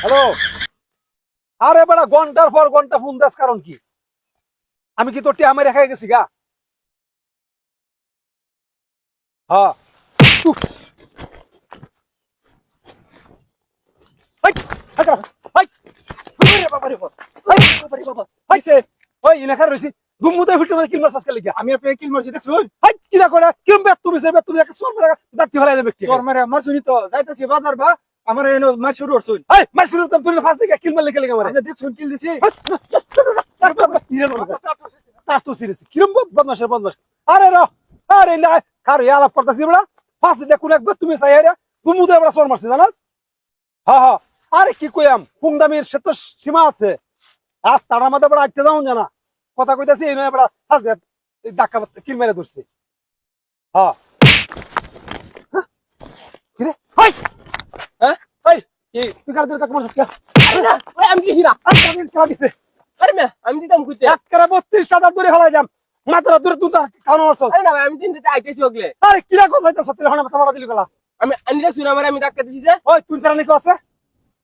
Hello? আরে বেড়া ঘণ্টার পর ঘণ্টা ফোন দাস কারণ কি? আমি কি তোর টিয়া মেরে খাই গেছি গা? হ্যাঁ? আমি আপনাকে কিল মারছি দেখছুন? হাই, কিরা করে, কিরম বেত তুমি বেত তুমি একে সোর মেরে? চোর মারে মারছুনি তো। যাইতেছি বাজার বা। আমার এনে মার শুরু করছুন হাই, মার শুরু করতাম, তুই ফাঁস দিকে কিল মারলে কে লিগা মারে? আপনি দেখছুন কিল দিছি তার তো সিরিয়াস কিরম বদমাশের বদমাশ আরে র আরে না কার ইয়ালা পড়তাছি বড়া ফাঁসি দে কোন একবার তুমি চাই রে তুমি তো এবার সর মারছি জানাস হ্যাঁ হ্যাঁ আরে কি কইয়াম পুংদামির সে তো সীমা আছে আজ তার আমাদের বড় আটকে যাও জানা কথা কইতাছি এই নয় বড় ফাঁস ধাক্কা কিল মেরে ধরছি হ্যাঁ হ্যাঁ? কি রে হাই হ্যাঁ হাই কি তুই কার দিকে মারছিস কে আমি দিছি না। কার দিকে দিছে? আরে মিয়া আমি দিতাম কইতে। একটা বত্রিশ হাজার দূরে ফেলাই যাম মাত্র দূরে তুই তার খাওয়ানো মারছস আরে না আমি তিন দিতে আইতেছি ওগলে। আরে কিরা কথা হইতা সত্যি হনে মাথা মারা দিলি গলা? আমি আমি দেখছি না আমার আমি ডাক্তার দিছি যে। ওই তুই তারা নিকো আছে?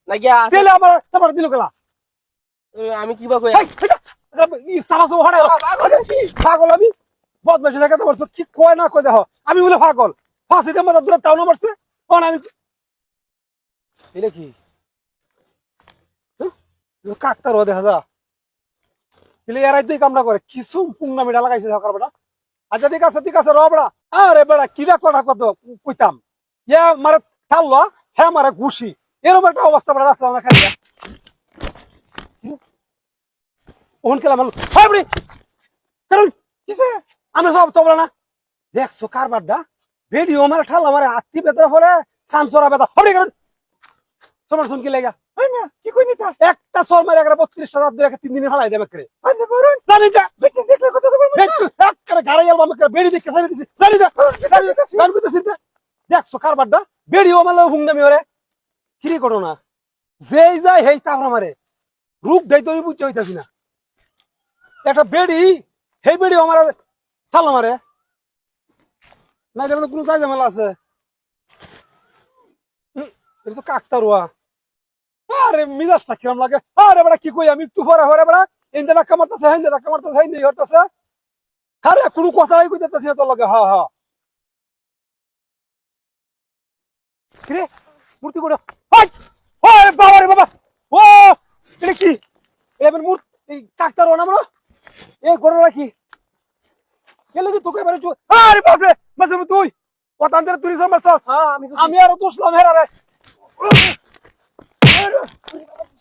না গিয়া। তেলে আমার তোমার দিল গলা। আমি কি বা কই? সাবাস হড়ে পাগল আমি? বদমাশ রেখে তোমার কি কয় না কয় দেখো। আমি বলে পাগল। ফাঁসিতে মাথা দূরে তাও না মারছে আমি কি? কাকতার দেখা যা এলে এরাই তুই কামটা করে, কিছু পুংনা মিঠা লাগাইছে সকার বেটা। আচ্ছা ঠিক আছে ঠিক আছে, র বেড়া আরে বেড়া কিরা কথা কত? কইতাম। ইয়া মারে ঠাল্লো হ্যাঁ মারে ঘুষি। এরকম একটা অবস্থা বেড়া রাস্তা না খাই ওহন কেলা মারলো হয় বড়ি! কারণ, কিসে? আমি সব তো না। দেখছ কারবারটা? ভিডিও মারে, ঠাল্লা মারে আত্মি বেতরা পরে সামসরা বেতা। হবে কারণ। তোমার শুন কি লেগা। কি কই নিতা একটা সর মারে একটা বত্রিশ হাজার দিয়ে তিন দিনে ফেলাই দেবে করে। আজ বরুন জানি যা দেখতে দেখলে কত কবে দেখছ একটা গাড়ি আলবা আমাকে বেড়ি দেখে সারি দিছি। জানি যা জানি কইতেছি দেখছ কারবারটা। বেড়িও মারলে হুংনামি ওরে। কিরে করো না যেই যায় হেই তাপরা মারে। রূপ দেই তো বুঝতে হইতাছি না। একটা বেড়ি সেই বেড়ি আমার থালো মারে। না এটা কোনো ঝামেলা আছে। হুম, এটা তো কাকতারুয়া। আরে মিজাজটা কিরম লাগে? আরে বেড়া কি কই আমি? একটু পরে পরে বেড়া ইন্দে ধাক্কা মারতেছে হিন্দে ধাক্কা মারতেছে হিন্দে হরতেছে আরে কোনো কথাই কইতেছি না তোর লগে হা হা। কিরে? মূর্তি করে হাই! ওরে বাবা রে বাবা! ও এটা কি? এবার মূর্তি এই কাকতার না বলো এ গরু রাখি গেলে কি তোকে এবারে আরে বাপ রে মাসে তুই পতান্তরে তুই সব মাসস হ্যাঁ আমি আমি আর দোষলাম হেরা রে Ah!